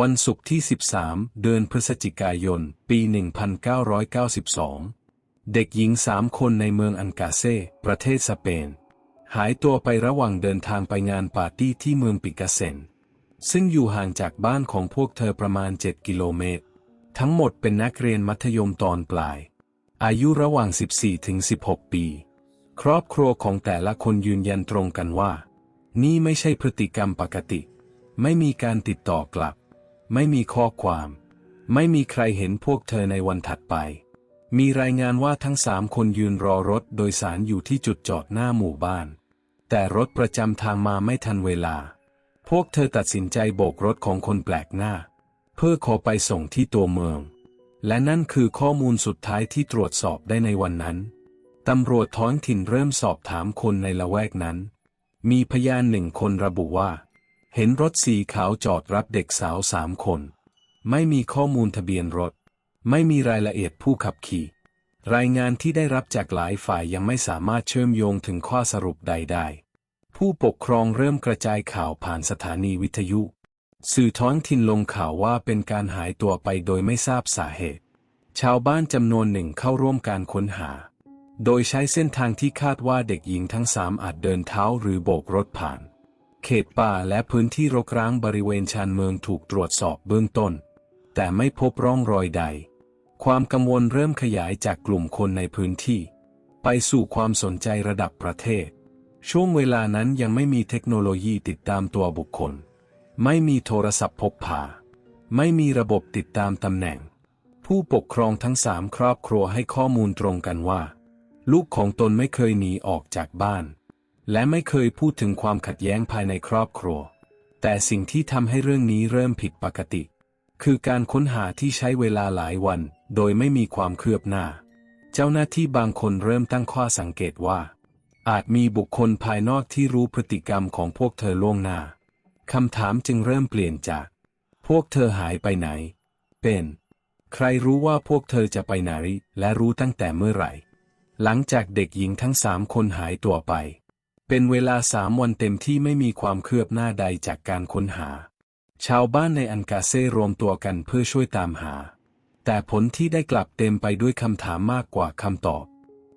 วันศุกร์ที่ 13 เดือนพฤศจิกายน ปี 1992 เด็กหญิงสามคนในเมืองอันกาเซ่ ประเทศสเปน หายตัวไประหว่างเดินทางไปงานปาร์ตี้ที่เมืองปิกาเซน ซึ่งอยู่ห่างจากบ้านของพวกเธอประมาณ 7 กิโลเมตร ทั้งหมดเป็นนักเรียนมัธยมตอนปลาย อายุระหว่าง 14 ถึง 16 ปี ครอบครัวของแต่ละคนยืนยันตรงกันว่า นี่ไม่ใช่พฤติกรรมปกติ ไม่มีการติดต่อกลับ ไม่มีข้อความ ไม่มีใครเห็นพวกเธอในวันถัดไป มีรายงานว่าทั้งสามคนยืนรอรถโดยสารอยู่ที่จุดจอดหน้าหมู่บ้าน แต่รถประจำทางมาไม่ทันเวลา พวกเธอตัดสินใจโบกรถของคนแปลกหน้า เพื่อขอไปส่งที่ตัวเมือง และนั่นคือข้อมูลสุดท้ายที่ตรวจสอบได้ในวันนั้นตำรวจท้องถิ่นเริ่มสอบถามคนในละแวกนั้น มีพยานหนึ่งคนระบุว่า เห็นรถสีขาวจอดรับเด็กสาวสามคน ไม่มีข้อมูลทะเบียนรถ ไม่มีรายละเอียดผู้ขับขี่ รายงานที่ได้รับจากหลายฝ่ายยังไม่สามารถเชื่อมโยงถึงข้อสรุปใดได้ผู้ปกครองเริ่มกระจายข่าวผ่านสถานีวิทยุ สื่อท้องถิ่นลงข่าวว่าเป็นการหายตัวไปโดยไม่ทราบสาเหตุ ชาวบ้านจำนวนหนึ่งเข้าร่วมการค้นหา โดยใช้เส้นทางที่คาดว่าเด็กหญิงทั้งสามอาจเดินเท้าหรือโบกรถผ่าน เขตป่าและพื้นที่รกร้างบริเวณชานเมืองถูกตรวจสอบเบื้องต้น แต่ไม่พบร่องรอยใด ความกังวลเริ่มขยายจากกลุ่มคนในพื้นที่ ไปสู่ความสนใจระดับประเทศ ช่วงเวลานั้นยังไม่มีเทคโนโลยีติดตามตัวบุคคล ไม่มีโทรศัพท์พกพา ไม่มีระบบติดตามตำแหน่ง ผู้ปกครองทั้งสามครอบครัวให้ข้อมูลตรงกันว่า ลูกของตนไม่เคยหนีออกจากบ้าน และไม่เคยพูดถึงความขัดแย้งภายในครอบครัว แต่สิ่งที่ทำให้เรื่องนี้เริ่มผิดปกติ คือการค้นหาที่ใช้เวลาหลายวัน โดยไม่มีความเคลือบหน้า เจ้าหน้าที่บางคนเริ่มตั้งข้อสังเกตว่า อาจมีบุคคลภายนอกที่รู้พฤติกรรมของพวกเธอล่วงหน้าคำถามจึงเริ่มเปลี่ยนจาก พวกเธอหายไปไหน เป็น ใครรู้ว่าพวกเธอจะไปไหน และรู้ตั้งแต่เมื่อไหร่ หลังจากเด็กหญิงทั้งสามคนหายตัวไป เป็นเวลาสามวันเต็มที่ไม่มีความคืบหน้าใดจากการค้นหา ชาวบ้านในอันกาเซ่รวมตัวกันเพื่อช่วยตามหา แต่ผลที่ได้กลับเต็มไปด้วยคำถามมากกว่าคำตอบ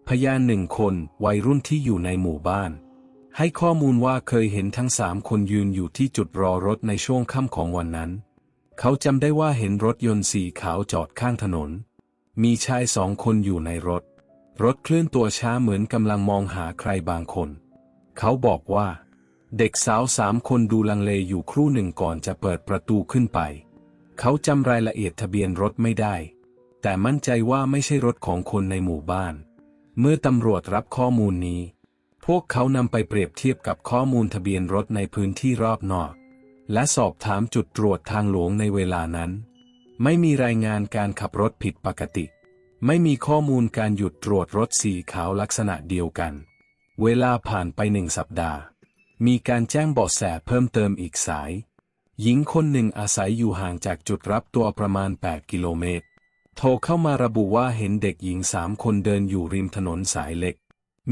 พยานหนึ่งคนวัยรุ่นที่อยู่ในหมู่บ้าน ให้ข้อมูลว่าเคยเห็นทั้งสามคนยืนอยู่ที่จุดรอรถในช่วงค่ำของวันนั้น เขาจำได้ว่าเห็นรถยนต์สีขาวจอดข้างถนน มีชายสองคนอยู่ในรถ รถเคลื่อนตัวช้าเหมือนกำลังมองหาใครบางคน เขาบอกว่า เด็กสาวสามคนดูลังเลอยู่ครู่หนึ่งก่อนจะเปิดประตูขึ้นไป เขาจำรายละเอียดทะเบียนรถไม่ได้ แต่มั่นใจว่าไม่ใช่รถของคนในหมู่บ้าน เมื่อตำรวจรับข้อมูลนี้ พวกเขานำไปเปรียบเทียบกับข้อมูลทะเบียนรถในพื้นที่รอบนอก และสอบถามจุดตรวจทางหลวงในเวลานั้น ไม่มีรายงานการขับรถผิดปกติ ไม่มีข้อมูลการหยุดตรวจรถสีขาวลักษณะเดียวกัน เวลาผ่านไปหนึ่งสัปดาห์ มีการแจ้งเบาะแสเพิ่มเติมอีกสาย หญิงคนหนึ่งอาศัยอยู่ห่างจากจุดรับตัวประมาณ 8 กิโลเมตร โทรเข้ามาระบุว่าเห็นเด็กหญิงสามคนเดินอยู่ริมถนนสายเล็ก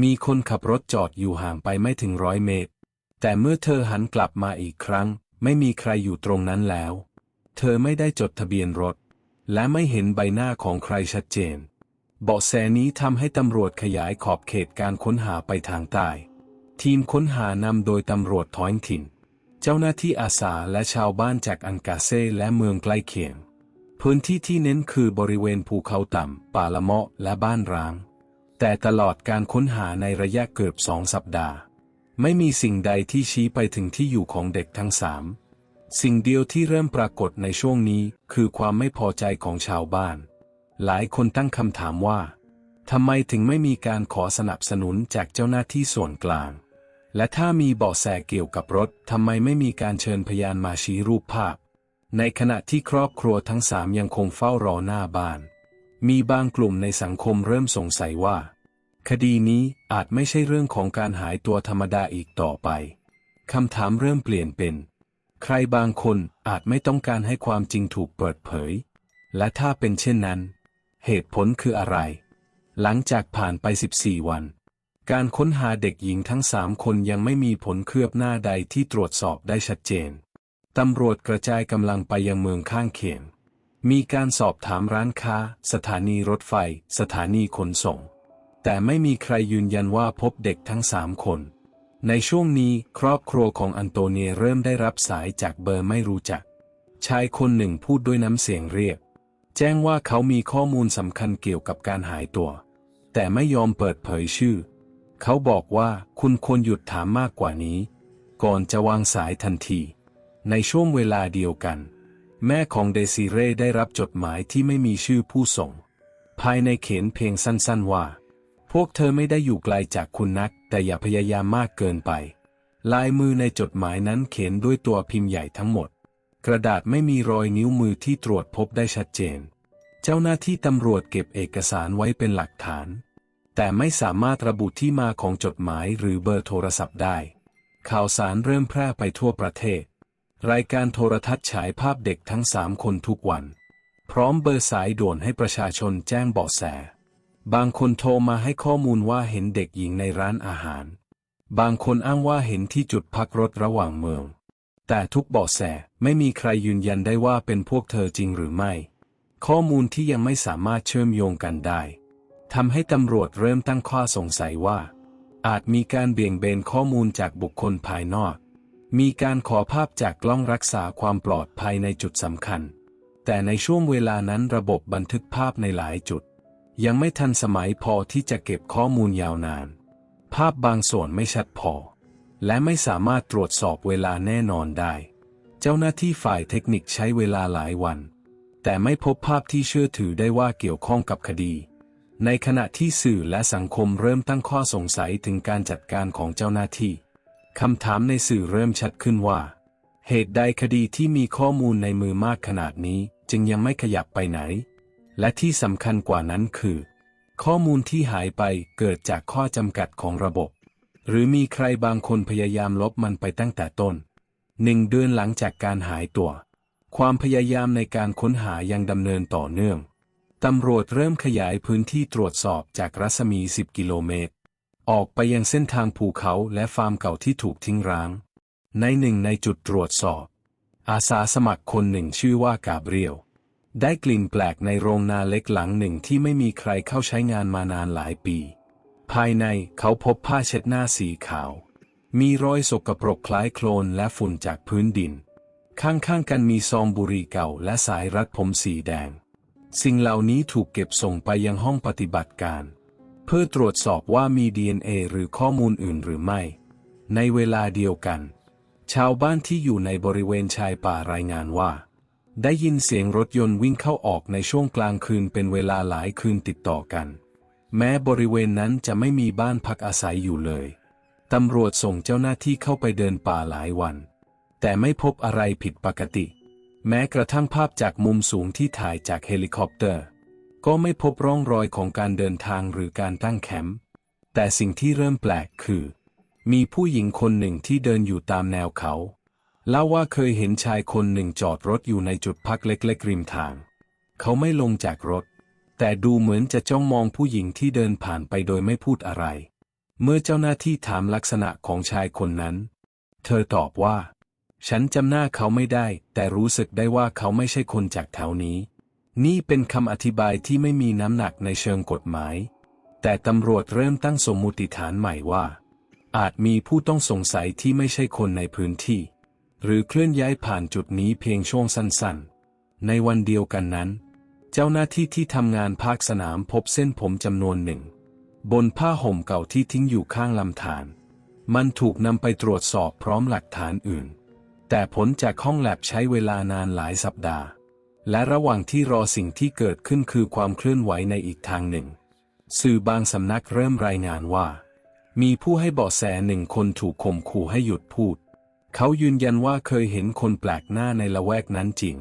มีคนขับรถจอดอยู่ห่างไปไม่ถึงร้อยเมตร แต่เมื่อเธอหันกลับมาอีกครั้ง ไม่มีใครอยู่ตรงนั้นแล้ว เธอไม่ได้จดทะเบียนรถ และไม่เห็นใบหน้าของใครชัดเจน เบาะแสนี้ทำให้ตำรวจขยายขอบเขตการค้นหาไปทางใต้ ทีมค้นหานำโดยตำรวจท้องถิ่น เจ้าหน้าที่อาสาและชาวบ้านจากอันกาเซ่และเมืองใกล้เคียง พื้นที่ที่เน้นคือบริเวณภูเขาต่ำ ป่าละเมาะและบ้านร้าง แต่ตลอดการค้นหาในระยะเกือบสองสัปดาห์ ไม่มีสิ่งใดที่ชี้ไปถึงที่อยู่ของเด็กทั้งสาม สิ่งเดียวที่เริ่มปรากฏในช่วงนี้คือความไม่พอใจของชาวบ้าน หลายคนตั้งคำถามว่าทำไมถึงไม่มีการขอสนับสนุนจากเจ้าหน้าที่ส่วนกลาง และถ้ามีเบาะแสเกี่ยวกับรถทำไมไม่มีการเชิญพยานมาชี้รูปภาพ ในขณะที่ครอบครัวทั้งสามยังคงเฝ้ารอหน้าบ้าน มีบางกลุ่มในสังคมเริ่มสงสัยว่า คดีนี้อาจไม่ใช่เรื่องของการหายตัวธรรมดาอีกต่อไปคำถามเริ่มเปลี่ยนเป็น ใครบางคนอาจไม่ต้องการให้ความจริงถูกเปิดเผย และถ้าเป็นเช่นนั้น เหตุผลคืออะไร หลังจากผ่านไป 14 วัน การค้นหาเด็กหญิงทั้งสามคนยังไม่มีผลเคลือบหน้าใดที่ตรวจสอบได้ชัดเจน ตำรวจกระจายกำลังไปยังเมืองข้างเคียง มีการสอบถามร้านค้า สถานีรถไฟ สถานีขนส่ง แต่ไม่มีใครยืนยันว่าพบเด็กทั้งสามคน ในช่วงนี้ครอบครัวของอันโตเนียเริ่มได้รับสายจากเบอร์ไม่รู้จัก ชายคนหนึ่งพูดด้วยน้ำเสียงเรียบ แจ้งว่าเขามีข้อมูลสำคัญเกี่ยวกับการหายตัว แต่ไม่ยอมเปิดเผยชื่อ เขาบอกว่าคุณควรหยุดถามมากกว่านี้ ก่อนจะวางสายทันที ในช่วงเวลาเดียวกัน แม่ของเดซิเร่ได้รับจดหมายที่ไม่มีชื่อผู้ส่ง ภายในเขียนเพียงสั้นๆว่า พวกเธอไม่ได้อยู่ไกลจากคุณนัก แต่อย่าพยายามมากเกินไป ลายมือในจดหมายนั้นเขียนด้วยตัวพิมพ์ใหญ่ทั้งหมด กระดาษไม่มีรอยนิ้วมือที่ตรวจพบได้ชัดเจน เจ้าหน้าที่ตำรวจเก็บเอกสารไว้เป็นหลักฐาน แต่ไม่สามารถระบุที่มาของจดหมายหรือเบอร์โทรศัพท์ได้ ข่าวสารเริ่มแพร่ไปทั่วประเทศ รายการโทรทัศน์ฉายภาพเด็กทั้งสามคนทุกวัน พร้อมเบอร์สายด่วนให้ประชาชนแจ้งเบาะแส บางคนโทรมาให้ข้อมูลว่าเห็นเด็กหญิงในร้านอาหาร บางคนอ้างว่าเห็นที่จุดพักรถระหว่างเมือง แต่ทุกเบาะแสไม่มีใครยืนยันได้ว่าเป็นพวกเธอจริงหรือไม่ ข้อมูลที่ยังไม่สามารถเชื่อมโยงกันได้ทำให้ตำรวจเริ่มตั้งข้อสงสัยว่า อาจมีการเบี่ยงเบนข้อมูลจากบุคคลภายนอก มีการขอภาพจากกล้องรักษาความปลอดภัยในจุดสำคัญ แต่ในช่วงเวลานั้นระบบบันทึกภาพในหลายจุด ยังไม่ทันสมัยพอที่จะเก็บข้อมูลยาวนาน ภาพบางส่วนไม่ชัดพอ และไม่สามารถตรวจสอบเวลาแน่นอนได้ เจ้าหน้าที่ฝ่ายเทคนิคใช้เวลาหลายวัน แต่ไม่พบภาพที่เชื่อถือได้ว่าเกี่ยวข้องกับคดี ในขณะที่สื่อและสังคมเริ่มตั้งข้อสงสัยถึงการจัดการของเจ้าหน้าที่คำถามในสื่อเริ่มชัดขึ้นว่า เหตุใดคดีที่มีข้อมูลในมือมากขนาดนี้จึงยังไม่ขยับไปไหน และที่สำคัญกว่านั้นคือ ข้อมูลที่หายไปเกิดจากข้อจำกัดของระบบ หรือมีใครบางคนพยายามลบมันไปตั้งแต่ต้นหนึ่งเดือนหลังจากการหายตัว ความพยายามในการค้นหายังดำเนินต่อเนื่อง ตำรวจเริ่มขยายพื้นที่ตรวจสอบจากรัศมี 10 กิโลเมตร ออกไปยังเส้นทางภูเขาและฟาร์มเก่าที่ถูกทิ้งร้าง ในหนึ่งในจุดตรวจสอบ อาสาสมัครคนหนึ่งชื่อว่ากาเบรียลได้กลิ่นแปลกในโรงนาเล็กหลังหนึ่งที่ไม่มีใครเข้าใช้งานมานานหลายปี ภายในเขาพบผ้าเช็ดหน้าสีขาว มีรอยสกปรกคล้ายโคลนและฝุ่นจากพื้นดิน ข้างๆกันมีซองบุหรี่เก่าและสายรัดผมสีแดง สิ่งเหล่านี้ถูกเก็บส่งไปยังห้องปฏิบัติการ เพื่อตรวจสอบว่ามี DNA หรือข้อมูลอื่นหรือไม่ ในเวลาเดียวกัน ชาวบ้านที่อยู่ในบริเวณชายป่ารายงานว่า ได้ยินเสียงรถยนต์วิ่งเข้าออกในช่วงกลางคืนเป็นเวลาหลายคืนติดต่อกัน แม้บริเวณนั้นจะไม่มีบ้านพักอาศัยอยู่เลย ตำรวจส่งเจ้าหน้าที่เข้าไปเดินป่าหลายวัน แต่ไม่พบอะไรผิดปกติ แม้กระทั่งภาพจากมุมสูงที่ถ่ายจากเฮลิคอปเตอร์ ก็ไม่พบร่องรอยของการเดินทางหรือการตั้งแคมป์ แต่สิ่งที่เริ่มแปลกคือ มีผู้หญิงคนหนึ่งที่เดินอยู่ตามแนวเขาเล่าว่าเคยเห็นชายคนหนึ่งจอดรถอยู่ในจุดพักเล็กๆริมทาง เขาไม่ลงจากรถ แต่ดูเหมือนจะจ้องมองผู้หญิงที่เดินผ่านไปโดยไม่พูดอะไร เมื่อเจ้าหน้าที่ถามลักษณะของชายคนนั้น เธอตอบว่า ฉันจำหน้าเขาไม่ได้ แต่รู้สึกได้ว่าเขาไม่ใช่คนจากแถวนี้ นี่เป็นคำอธิบายที่ไม่มีน้ำหนักในเชิงกฎหมาย แต่ตำรวจเริ่มตั้งสมมุติฐานใหม่ว่า อาจมีผู้ต้องสงสัยที่ไม่ใช่คนในพื้นที่ หรือเคลื่อนย้ายผ่านจุดนี้เพียงช่วงสั้นๆ ในวันเดียวกันนั้น เจ้าหน้าที่ที่ทำงานภาคสนามพบเส้นผมจำนวนหนึ่ง บนผ้าห่มเก่าที่ทิ้งอยู่ข้างลำธาร มันถูกนำไปตรวจสอบพร้อมหลักฐานอื่น แต่ผลจากห้องแลบใช้เวลานานหลายสัปดาห์ และระหว่างที่รอสิ่งที่เกิดขึ้นคือความเคลื่อนไหวในอีกทางหนึ่ง สื่อบางสำนักเริ่มรายงานว่า มีผู้ให้เบาะแสหนึ่งคนถูกข่มขู่ให้หยุดพูด เขายืนยันว่าเคยเห็นคนแปลกหน้าในละแวกนั้นจริง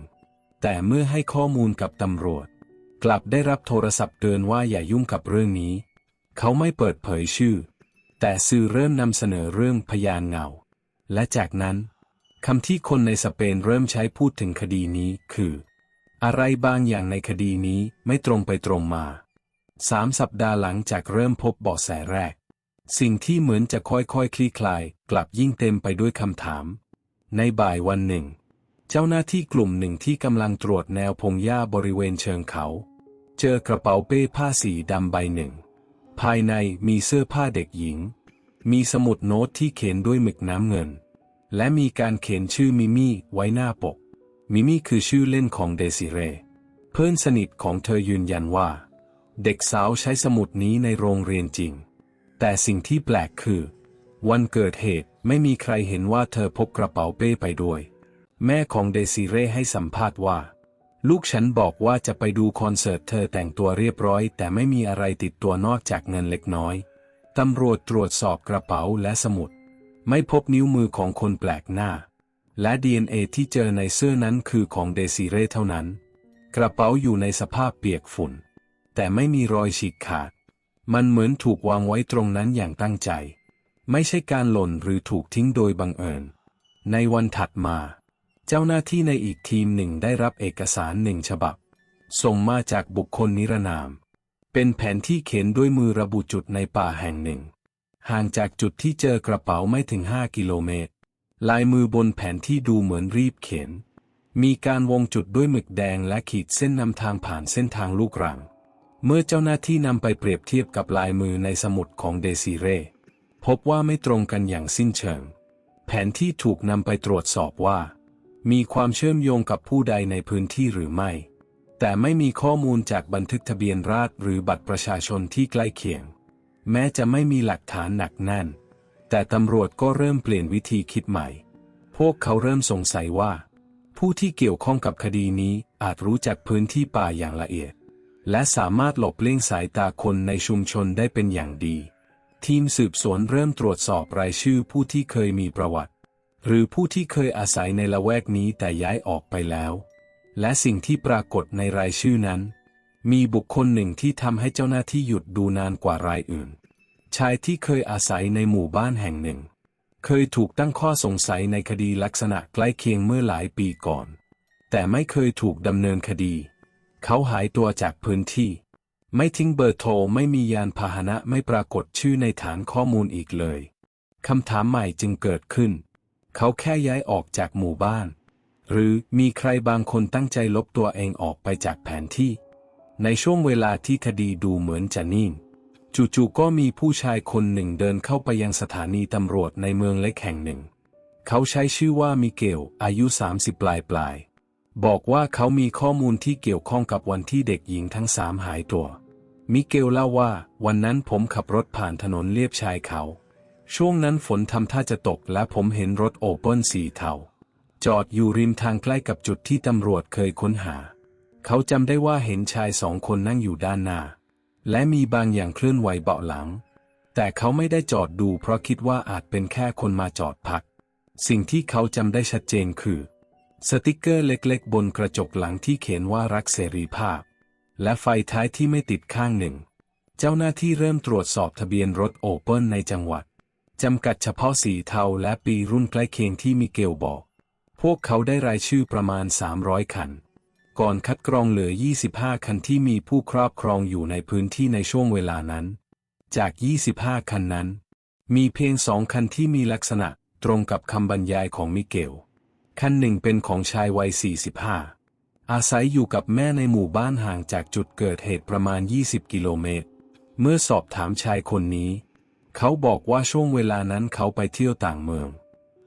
แต่เมื่อให้ข้อมูลกับตำรวจ กลับได้รับโทรศัพท์เตือนว่าอย่ายุ่งกับเรื่องนี้ เขาไม่เปิดเผยชื่อ แต่สื่อเริ่มนำเสนอเรื่องพยานเงา และจากนั้นคำที่คนในสเปนเริ่มใช้พูดถึงคดีนี้คือ อะไรบางอย่างในคดีนี้ไม่ตรงไปตรงมาสามสัปดาห์หลังจากเริ่มพบเบาะแสแรก สิ่งที่เหมือนจะค่อยๆคคลี่คลาย กลับยิ่งเต็มไปด้วยคำถาม ในบ่ายวันหนึ่ง เจ้าหน้าที่กลุ่มหนึ่งที่กำลังตรวจแนวพงหญ้าบริเวณเชิงเขา เจอกระเป๋าเป้ผ้าสีดำใบหนึ่ง ภายในมีเสื้อผ้าเด็กหญิง มีสมุดโน้ตที่เขียนด้วยหมึกน้ำเงิน และมีการเขียนชื่อมิมี่ไว้หน้าปก มิมี่คือชื่อเล่นของเดซิเร เพื่อนสนิทของเธอยืนยันว่า เด็กสาวใช้สมุดนี้ในโรงเรียนจริง แต่สิ่งที่แปลกคือ วันเกิดเหตุไม่มีใครเห็นว่าเธอพกกระเป๋าเป้ไปด้วย แม่ของเดซิเร่ให้สัมภาษณ์ว่า ลูกฉันบอกว่าจะไปดูคอนเสิร์ตเธอแต่งตัวเรียบร้อย แต่ไม่มีอะไรติดตัวนอกจากเงินเล็กน้อยตำรวจตรวจสอบกระเป๋าและสมุด ไม่พบนิ้วมือของคนแปลกหน้า และ DNA ที่เจอในเสื้อนั้นคือของเดซิเร่เท่านั้น กระเป๋าอยู่ในสภาพเปียกฝุ่น แต่ไม่มีรอยฉีกขาด มันเหมือนถูกวางไว้ตรงนั้นอย่างตั้งใจ ไม่ใช่การหล่นหรือถูกทิ้งโดยบังเอิญ ในวันถัดมา เจ้าหน้าที่ในอีกทีมหนึ่งได้รับเอกสารหนึ่งฉบับ ส่งมาจากบุคคลนิรนาม เป็นแผนที่เขียนด้วยมือระบุจุดในป่าแห่งหนึ่ง ห่างจากจุดที่เจอกระเป๋าไม่ถึง 5 กิโลเมตร ลายมือบนแผนที่ดูเหมือนรีบเขียน มีการวงจุดด้วยหมึกแดงและขีดเส้นนำทางผ่านเส้นทางลูกรัง เมื่อเจ้าหน้าที่นำไปเปรียบเทียบกับลายมือในสมุดของเดซิเร่พบว่าไม่ตรงกันอย่างสิ้นเชิง แผนที่ถูกนำไปตรวจสอบว่า มีความเชื่อมโยงกับผู้ใดในพื้นที่หรือไม่ แต่ไม่มีข้อมูลจากบันทึกทะเบียนราษฎรหรือบัตรประชาชนที่ใกล้เคียง แม้จะไม่มีหลักฐานหนักแน่น แต่ตำรวจก็เริ่มเปลี่ยนวิธีคิดใหม่ พวกเขาเริ่มสงสัยว่า ผู้ที่เกี่ยวข้องกับคดีนี้อาจรู้จักพื้นที่ป่าอย่างละเอียด และสามารถหลบเลี่ยงสายตาคนในชุมชนได้เป็นอย่างดี ทีมสืบสวนเริ่มตรวจสอบรายชื่อผู้ที่เคยมีประวัติ หรือผู้ที่เคยอาศัยในละแวกนี้แต่ย้ายออกไปแล้ว และสิ่งที่ปรากฏในรายชื่อนั้น มีบุคคลหนึ่งที่ทำให้เจ้าหน้าที่หยุดดูนานกว่ารายอื่น ชายที่เคยอาศัยในหมู่บ้านแห่งหนึ่ง เคยถูกตั้งข้อสงสัยในคดีลักษณะใกล้เคียงเมื่อหลายปีก่อน แต่ไม่เคยถูกดำเนินคดี เขาหายตัวจากพื้นที่ ไม่ทิ้งเบอร์โทรไม่มียานพาหนะไม่ปรากฏชื่อในฐานข้อมูลอีกเลยคำถามใหม่จึงเกิดขึ้น เขาแค่ย้ายออกจากหมู่บ้าน หรือมีใครบางคนตั้งใจลบตัวเองออกไปจากแผนที่ ในช่วงเวลาที่คดีดูเหมือนจะนิ่ง จู่ๆก็มีผู้ชายคนหนึ่งเดินเข้าไปยังสถานีตำรวจในเมืองเล็กแห่งหนึ่ง เขาใช้ชื่อว่ามิเกล อายุ 30 ปลายปลายๆบอกว่าเขามีข้อมูลที่เกี่ยวข้องกับวันที่เด็กหญิงทั้งสามหายตัว มิเกลเล่าว่าวันนั้นผมขับรถผ่านถนนเลียบชายเขา ช่วงนั้นฝนทำท่าจะตกและผมเห็นรถโอเปิลสีเทาจอดอยู่ริมทางใกล้กับจุดที่ตำรวจเคยค้นหา เขาจำได้ว่าเห็นชายสองคนนั่งอยู่ด้านหน้า และมีบางอย่างเคลื่อนไหวเบาะหลัง แต่เขาไม่ได้จอดดูเพราะคิดว่าอาจเป็นแค่คนมาจอดพัก สิ่งที่เขาจำได้ชัดเจนคือ สติกเกอร์เล็กๆ บนกระจกหลังที่เขียนว่ารักเสรีภาพ และไฟท้ายที่ไม่ติดข้างหนึ่ง เจ้าหน้าที่เริ่มตรวจสอบทะเบียนรถโอเปิลในจังหวัด จำกัดเฉพาะสีเทาและปีรุ่นใกล้เคียงที่มิเกลบอก พวกเขาได้รายชื่อประมาณ 300 คัน ก่อนคัดกรองเหลือ 25 คันที่มีผู้ครอบครองอยู่ในพื้นที่ในช่วงเวลานั้น จาก 25 คันนั้น มีเพียงสองคันที่มีลักษณะตรงกับคำบรรยายของมิเกล คันหนึ่งเป็นของชายวัย 45 อาศัยอยู่กับแม่ในหมู่บ้านห่างจากจุดเกิดเหตุประมาณ 20 กิโลเมตร เมื่อสอบถามชายคนนี้ เขาบอกว่าช่วงเวลานั้นเขาไปเที่ยวต่างเมือง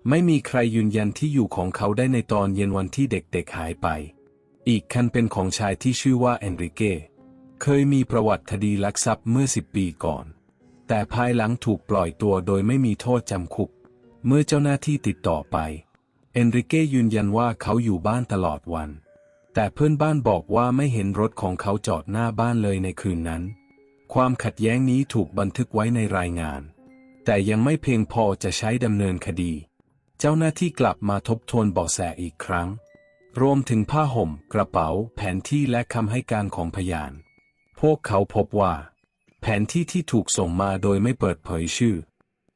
ไม่มีใครยืนยันที่อยู่ของเขาได้ในตอนเย็นวันที่เด็กๆหายไป อีกคันเป็นของชายที่ชื่อว่าเอนริเกเคยมีประวัติคดีลักทรัพย์เมื่อสิบปีก่อน แต่ภายหลังถูกปล่อยตัวโดยไม่มีโทษจำคุก เมื่อเจ้าหน้าที่ติดต่อไปเอนริเกยืนยันว่าเขาอยู่บ้านตลอดวัน แต่เพื่อนบ้านบอกว่าไม่เห็นรถของเขาจอดหน้าบ้านเลยในคืนนั้น ความขัดแย้งนี้ถูกบันทึกไว้ในรายงาน แต่ยังไม่เพียงพอจะใช้ดำเนินคดี เจ้าหน้าที่กลับมาทบทวนเบาะแสอีกครั้ง รวมถึงผ้าห่ม กระเป๋า แผนที่และคำให้การของพยาน พวกเขาพบว่า แผนที่ที่ถูกส่งมาโดยไม่เปิดเผยชื่อ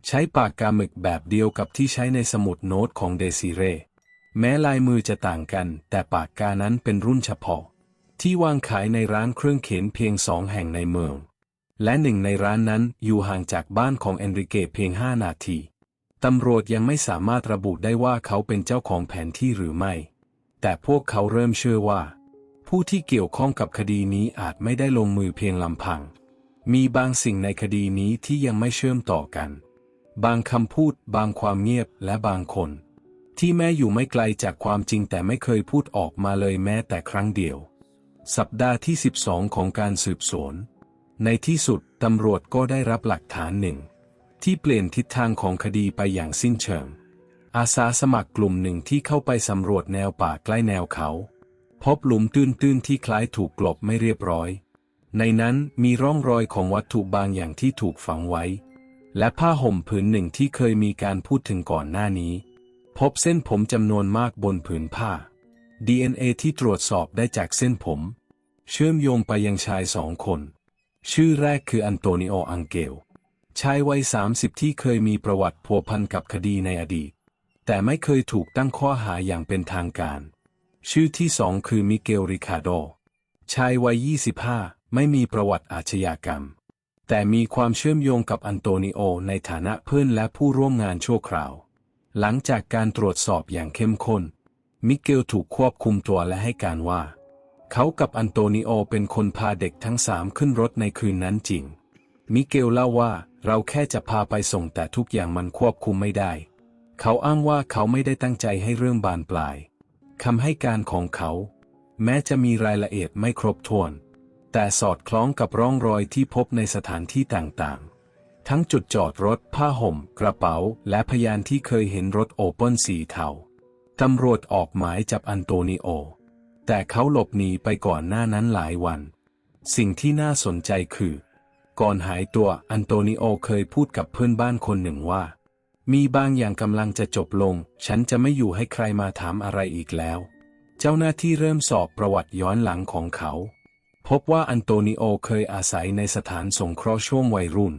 ใช้ปากกาหมึกแบบเดียวกับที่ใช้ในสมุดโน้ตของเดซิเรแม้ลายมือจะต่างกัน แต่ปากกานั้นเป็นรุ่นเฉพาะ ที่วางขายในร้านเครื่องเขียนเพียงสองแห่งในเมือง และหนึ่งในร้านนั้นอยู่ห่างจากบ้านของเอนริเกเพียงห้านาทีตำรวจยังไม่สามารถระบุได้ว่าเขาเป็นเจ้าของแผนที่หรือไม่ แต่พวกเขาเริ่มเชื่อว่า ผู้ที่เกี่ยวข้องกับคดีนี้อาจไม่ได้ลงมือเพียงลำพัง มีบางสิ่งในคดีนี้ที่ยังไม่เชื่อมต่อกัน บางคำพูด บางความเงียบและบางคน ที่แม้อยู่ไม่ไกลจากความจริงแต่ไม่เคยพูดออกมาเลยแม้แต่ครั้งเดียว สัปดาห์ที่ 12 ของการสืบสวน ในที่สุดตำรวจก็ได้รับหลักฐานหนึ่ง ที่เปลี่ยนทิศทางของคดีไปอย่างสิ้นเชิง อาสาสมัครกลุ่มหนึ่งที่เข้าไปสำรวจแนวป่าใกล้แนวเขา พบหลุมตื้นๆที่คล้ายถูกกลบไม่เรียบร้อย ในนั้นมีร่องรอยของวัตถุบางอย่างที่ถูกฝังไว้ และผ้าห่มผืนหนึ่งที่เคยมีการพูดถึงก่อนหน้านี้ พบเส้นผมจำนวนมากบนผืนผ้า DNA ที่ตรวจสอบได้จากเส้นผม เชื่อมโยงไปยังชายสองคน ชื่อแรกคืออันโตนิโอ อังเกล ชายวัย 30 ที่เคยมีประวัติพัวพันกับคดีในอดีต แต่ไม่เคยถูกตั้งข้อหาอย่างเป็นทางการ ชื่อที่สองคือมิเกล ริคาโด ชายวัย 25 ไม่มีประวัติอาชญากรรม แต่มีความเชื่อมโยงกับอันโตนิโอในฐานะเพื่อนและผู้ร่วมงานชั่วคราว หลังจากการตรวจสอบอย่างเข้มข้น มิเกลถูกควบคุมตัวและให้การว่า เขากับอันโตนิโอเป็นคนพาเด็กทั้งสามขึ้นรถในคืนนั้นจริง มิเกลเล่าว่าเราแค่จะพาไปส่งแต่ทุกอย่างมันควบคุมไม่ได้ เขาอ้างว่าเขาไม่ได้ตั้งใจให้เรื่องบานปลายคำให้การของเขา แม้จะมีรายละเอียดไม่ครบถ้วน แต่สอดคล้องกับร่องรอยที่พบในสถานที่ต่างๆ ทั้งจุดจอดรถ ผ้าห่ม กระเป๋า และพยานที่เคยเห็นรถโอเปิลสีเทาตำรวจออกหมายจับอันโตนิโอ แต่เขาหลบหนีไปก่อนหน้านั้นหลายวัน สิ่งที่น่าสนใจคือ ก่อนหายตัวอันโตนิโอเคยพูดกับเพื่อนบ้านคนหนึ่งว่า มีบางอย่างกำลังจะจบลง ฉันจะไม่อยู่ให้ใครมาถามอะไรอีกแล้ว เจ้าหน้าที่เริ่มสอบประวัติย้อนหลังของเขา พบว่าอันโตนิโอเคยอาศัยในสถานสงเคราะห์ช่วงวัยรุ่น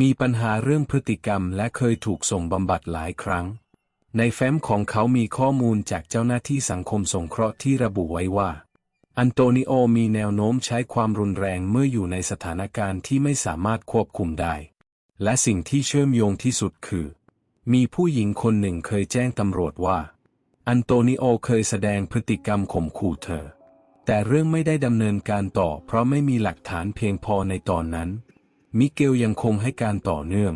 มีปัญหาเรื่องพฤติกรรมและเคยถูกส่งบำบัดหลายครั้ง ในแฟ้มของเขามีข้อมูลจากเจ้าหน้าที่สังคมสงเคราะห์ที่ระบุไว้ว่า อันโตนิโอมีแนวโน้มใช้ความรุนแรงเมื่ออยู่ในสถานการณ์ที่ไม่สามารถควบคุมได้ และสิ่งที่เชื่อมโยงที่สุดคือ มีผู้หญิงคนหนึ่งเคยแจ้งตำรวจว่า อันโตนิโอเคยแสดงพฤติกรรมข่มขู่เธอ แต่เรื่องไม่ได้ดำเนินการต่อ เพราะไม่มีหลักฐานเพียงพอในตอนนั้น มิเกลยังคงให้การต่อเนื่อง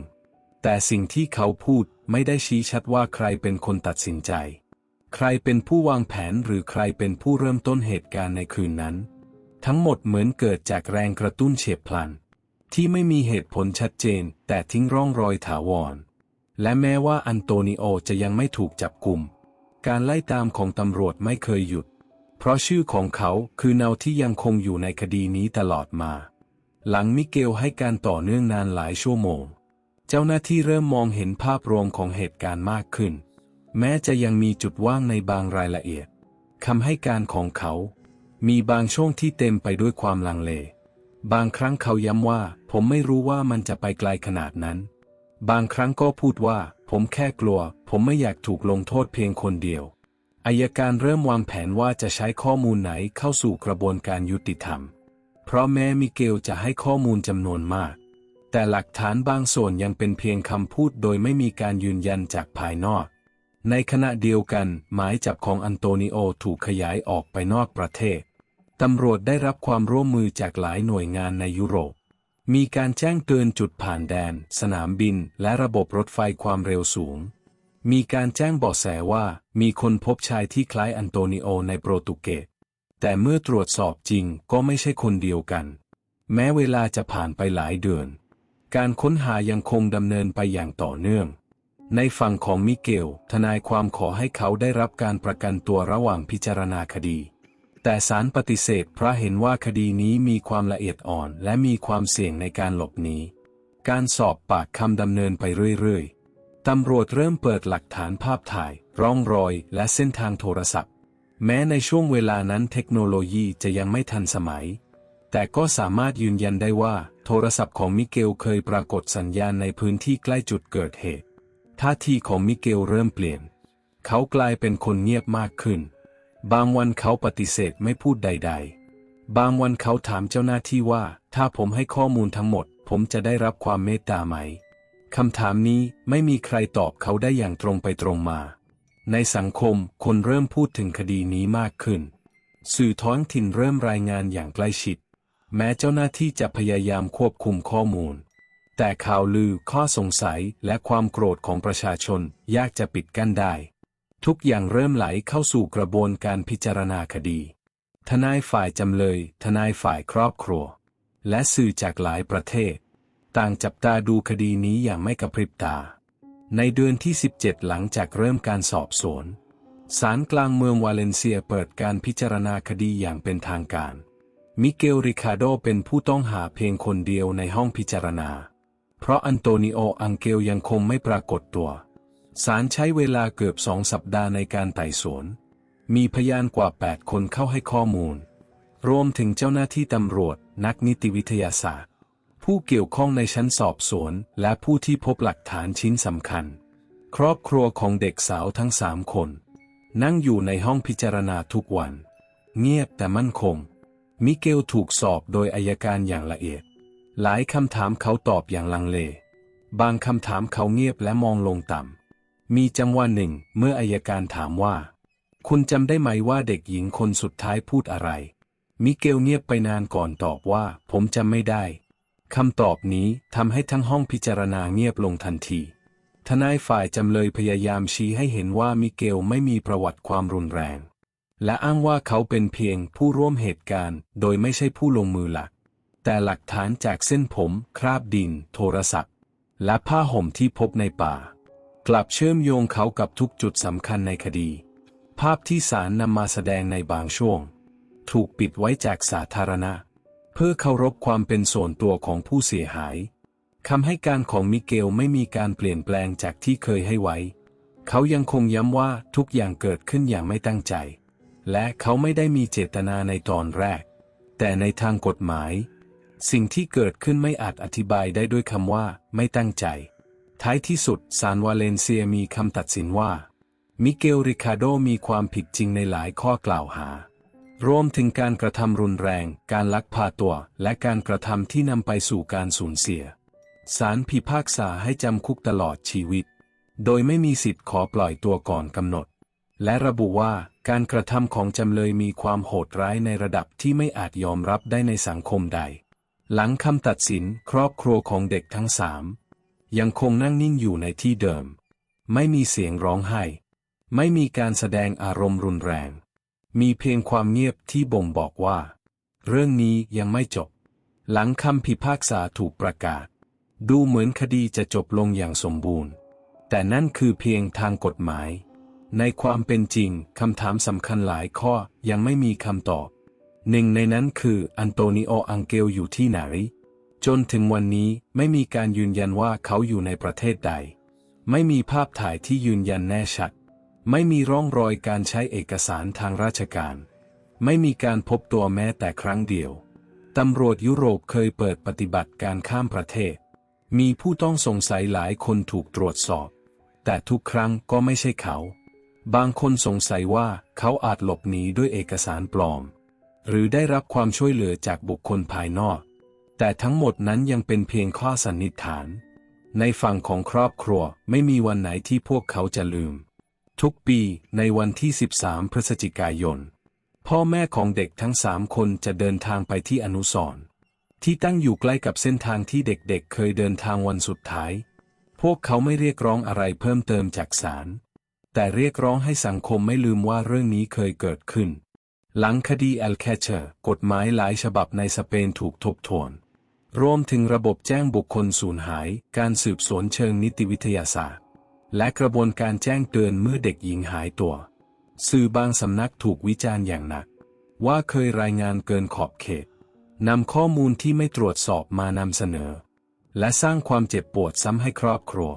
แต่สิ่งที่เขาพูด ไม่ได้ชี้ชัดว่าใครเป็นคนตัดสินใจ ใครเป็นผู้วางแผนหรือใครเป็นผู้เริ่มต้นเหตุการณ์ในคืนนั้น ทั้งหมดเหมือนเกิดจากแรงกระตุ้นเฉียบพลัน ที่ไม่มีเหตุผลชัดเจน แต่ทิ้งร่องรอยถาวร และแม้ว่าอันโตนิโอจะยังไม่ถูกจับกลุ่ม การไล่ตามของตำรวจไม่เคยหยุด เพราะชื่อของเขาคือเนาที่ยังคงอยู่ในคดีนี้ตลอดมา หลังมิเกลให้การต่อเนื่องนานหลายชั่วโมง เจ้าหน้าที่เริ่มมองเห็นภาพรวมของเหตุการณ์มากขึ้น แม้จะยังมีจุดว่างในบางรายละเอียดคำให้การของเขา มีบางช่วงที่เต็มไปด้วยความลังเล บางครั้งเขาย้ำว่า ผมไม่รู้ว่ามันจะไปไกลขนาดนั้น บางครั้งก็พูดว่า ผมแค่กลัว ผมไม่อยากถูกลงโทษเพียงคนเดียวอายการเริ่มวางแผนว่าจะใช้ข้อมูลไหนเข้าสู่กระบวนการยุติธรรม เพราะแม้มิเกลจะให้ข้อมูลจำนวนมาก แต่หลักฐานบางส่วนยังเป็นเพียงคำพูดโดยไม่มีการยืนยันจากภายนอก ในขณะเดียวกันหมายจับของอันโตนิโอถูกขยายออกไปนอกประเทศ ตำรวจได้รับความร่วมมือจากหลายหน่วยงานในยุโรป มีการแจ้งเตือนจุดผ่านแดน สนามบิน และระบบรถไฟความเร็วสูง มีการแจ้งเบาะแสว่ามีคนพบชายที่คล้ายอันโตนิโอในโปรตุเกส แต่เมื่อตรวจสอบจริงก็ไม่ใช่คนเดียวกัน แม้เวลาจะผ่านไปหลายเดือน การค้นหายังคงดำเนินไปอย่างต่อเนื่อง ในฝั่งของมิเกล ทนายความขอให้เขาได้รับการประกันตัวระหว่างพิจารณาคดี แต่ศาลปฏิเสธเพราะเห็นว่าคดีนี้มีความละเอียดอ่อน และมีความเสี่ยงในการหลบหนี การสอบปากคำดำเนินไปเรื่อยๆ ตำรวจเริ่มเปิดหลักฐานภาพถ่าย ร่องรอย และเส้นทางโทรศัพท์ แม้ในช่วงเวลานั้นเทคโนโลยีจะยังไม่ทันสมัย แต่ก็สามารถยืนยันได้ว่า โทรศัพท์ของมิเกลเคยปรากฏสัญญาณในพื้นที่ใกล้จุดเกิดเหตุ ท่าทีของมิเกลเริ่มเปลี่ยน เขากลายเป็นคนเงียบมากขึ้น บางวันเขาปฏิเสธไม่พูดใด ๆ บางวันเขาถามเจ้าหน้าที่ว่า ถ้าผมให้ข้อมูลทั้งหมด ผมจะได้รับความเมตตาไหมคำถามนี้ไม่มีใครตอบเขาได้อย่างตรงไปตรงมา ในสังคมคนเริ่มพูดถึงคดีนี้มากขึ้น สื่อท้องถิ่นเริ่มรายงานอย่างใกล้ชิด แม้เจ้าหน้าที่จะพยายามควบคุมข้อมูล แต่ข่าวลือข้อสงสัยและความโกรธของประชาชนยากจะปิดกั้นได้ ทุกอย่างเริ่มไหลเข้าสู่กระบวนการพิจารณาคดี ทนายฝ่ายจำเลย ทนายฝ่ายครอบครัว และสื่อจากหลายประเทศ ต่างจับตาดูคดีนี้อย่างไม่กระพริบตา ในเดือนที่ 17 หลังจากเริ่มการสอบสวนศาลกลางเมืองวาเลนเซียเปิดการพิจารณาคดีอย่างเป็นทางการ มิเกลริคาโดเป็นผู้ต้องหาเพียงคนเดียวในห้องพิจารณา เพราะอันโตนิโออังเกลยังคงไม่ปรากฏตัว ศาลใช้เวลาเกือบสองสัปดาห์ในการไต่สวน มีพยานกว่า 8 คนเข้าให้ข้อมูล รวมถึงเจ้าหน้าที่ตำรวจ นักนิติวิทยาศาสตร์ ผู้เกี่ยวข้องในชั้นสอบสวน และผู้ที่พบหลักฐานชิ้นสำคัญ ครอบครัวของเด็กสาวทั้งสามคน นั่งอยู่ในห้องพิจารณาทุกวัน เงียบแต่มั่นคง มิเกลถูกสอบโดยอายการอย่างละเอียด หลายคำถามเขาตอบอย่างลังเล บางคำถามเขาเงียบและมองลงต่ำ มีจังหวะหนึ่งเมื่ออายการถามว่า คุณจำได้ไหมว่าเด็กหญิงคนสุดท้ายพูดอะไร มิเกลเงียบไปนานก่อนตอบว่า ผมจำไม่ได้ คำตอบนี้ทำให้ทั้งห้องพิจารณาเงียบลงทันที ทนายฝ่ายจำเลยพยายามชี้ให้เห็นว่ามิเกลไม่มีประวัติความรุนแรง และอ้างว่าเขาเป็นเพียงผู้ร่วมเหตุการณ์ โดยไม่ใช่ผู้ลงมือหลัก แต่หลักฐานจากเส้นผม คราบดิน โทรศัพท์ และผ้าห่มที่พบในป่า กลับเชื่อมโยงเขากับทุกจุดสำคัญในคดี ภาพที่ศาลนำมาแสดงในบางช่วง ถูกปิดไว้จากสาธารณะ เพื่อเคารพความเป็นส่วนตัวของผู้เสียหายคำให้การของมิเกลไม่มีการเปลี่ยนแปลงจากที่เคยให้ไว้ เขายังคงย้ำว่าทุกอย่างเกิดขึ้นอย่างไม่ตั้งใจ และเขาไม่ได้มีเจตนาในตอนแรก แต่ในทางกฎหมาย สิ่งที่เกิดขึ้นไม่อาจอธิบายได้ด้วยคำว่า ไม่ตั้งใจ ท้ายที่สุดศาลวาเลนเซียมีคำตัดสินว่า มิเกลริคาโดมีความผิดจริงในหลายข้อกล่าวหารวมถึงการกระทำรุนแรง การลักพาตัว และการกระทำที่นำไปสู่การสูญเสีย ศาลพิพากษาให้จำคุกตลอดชีวิต โดยไม่มีสิทธิ์ขอปล่อยตัวก่อนกำหนด และระบุว่าการกระทำของจำเลยมีความโหดร้ายในระดับที่ไม่อาจยอมรับได้ในสังคมใด หลังคำตัดสินครอบครัวของเด็กทั้งสามยังคงนั่งนิ่งอยู่ในที่เดิม ไม่มีเสียงร้องไห้ ไม่มีการแสดงอารมณ์รุนแรง มีเพียงความเงียบที่บ่งบอกว่า เรื่องนี้ยังไม่จบ หลังคำพิพากษาถูกประกาศ ดูเหมือนคดีจะจบลงอย่างสมบูรณ์ แต่นั่นคือเพียงทางกฎหมาย ในความเป็นจริงคำถามสำคัญหลายข้อยังไม่มีคำตอบ หนึ่งในนั้นคืออันโตนิโออังเกลอยู่ที่ไหน จนถึงวันนี้ไม่มีการยืนยันว่าเขาอยู่ในประเทศใด ไม่มีภาพถ่ายที่ยืนยันแน่ชัด ไม่มีร่องรอยการใช้เอกสารทางราชการ ไม่มีการพบตัวแม้แต่ครั้งเดียวตำรวจยุโรปเคยเปิดปฏิบัติการข้ามประเทศ มีผู้ต้องสงสัยหลายคนถูกตรวจสอบ แต่ทุกครั้งก็ไม่ใช่เขา บางคนสงสัยว่าเขาอาจหลบหนีด้วยเอกสารปลอม หรือได้รับความช่วยเหลือจากบุคคลภายนอก แต่ทั้งหมดนั้นยังเป็นเพียงข้อสันนิษฐาน ในฝั่งของครอบครัวไม่มีวันไหนที่พวกเขาจะลืม ทุกปีในวันที่ 13 พฤศจิกายน พ่อแม่ของเด็กทั้งสามคนจะเดินทางไปที่อนุสรณ์ที่ตั้งอยู่ใกล้กับเส้นทางที่เด็กๆเคยเดินทางวันสุดท้าย พวกเขาไม่เรียกร้องอะไรเพิ่มเติมจากศาล แต่เรียกร้องให้สังคมไม่ลืมว่าเรื่องนี้เคยเกิดขึ้น หลังคดีแอลแคเชอร์กฎหมายหลายฉบับในสเปนถูกทบทวน รวมถึงระบบแจ้งบุคคลสูญหาย การสืบสวนเชิงนิติวิทยาศาสตร์ และกระบวนการแจ้งเตือนเมื่อเด็กหญิงหายตัว สื่อบางสำนักถูกวิจารณ์อย่างหนัก ว่าเคยรายงานเกินขอบเขตนำข้อมูลที่ไม่ตรวจสอบมานำเสนอ และสร้างความเจ็บปวดซ้ำให้ครอบครัว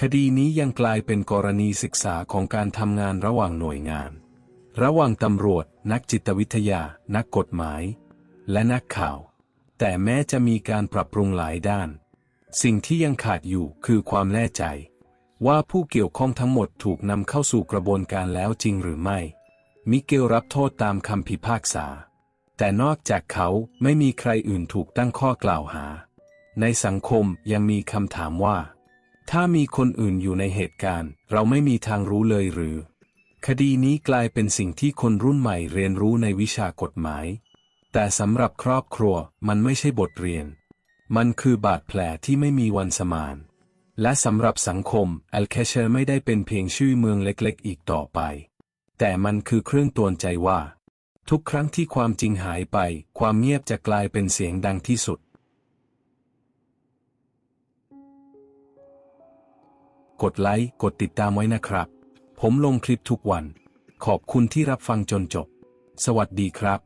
คดีนี้ยังกลายเป็นกรณีศึกษาของการทำงานระหว่างหน่วยงาน ระหว่างตำรวจ นักจิตวิทยา นักกฎหมาย และนักข่าว แต่แม้จะมีการปรับปรุงหลายด้าน สิ่งที่ยังขาดอยู่คือความแน่ใจ ว่าผู้เกี่ยวข้องทั้งหมดถูกนำเข้าสู่กระบวนการแล้วจริงหรือไม่ มิเกลรับโทษตามคำพิพากษา แต่นอกจากเขาไม่มีใครอื่นถูกตั้งข้อกล่าวหา ในสังคมยังมีคำถามว่า ถ้ามีคนอื่นอยู่ในเหตุการณ์ เราไม่มีทางรู้เลยหรือ คดีนี้กลายเป็นสิ่งที่คนรุ่นใหม่เรียนรู้ในวิชากฎหมาย แต่สำหรับครอบครัวมันไม่ใช่บทเรียน มันคือบาดแผลที่ไม่มีวันสมาน และสำหรับสังคมแอลเคเชอร์ไม่ได้เป็นเพียงชื่อเมืองเล็กๆ อีกต่อไป แต่มันคือเครื่องตือนใจว่า ทุกครั้งที่ความจริงหายไป ความเงียบจะกลายเป็นเสียงดังที่สุด กดไลค์ กดติดตามไว้นะครับ ผมลงคลิปทุกวัน ขอบคุณที่รับฟังจนจบ สวัสดีครับ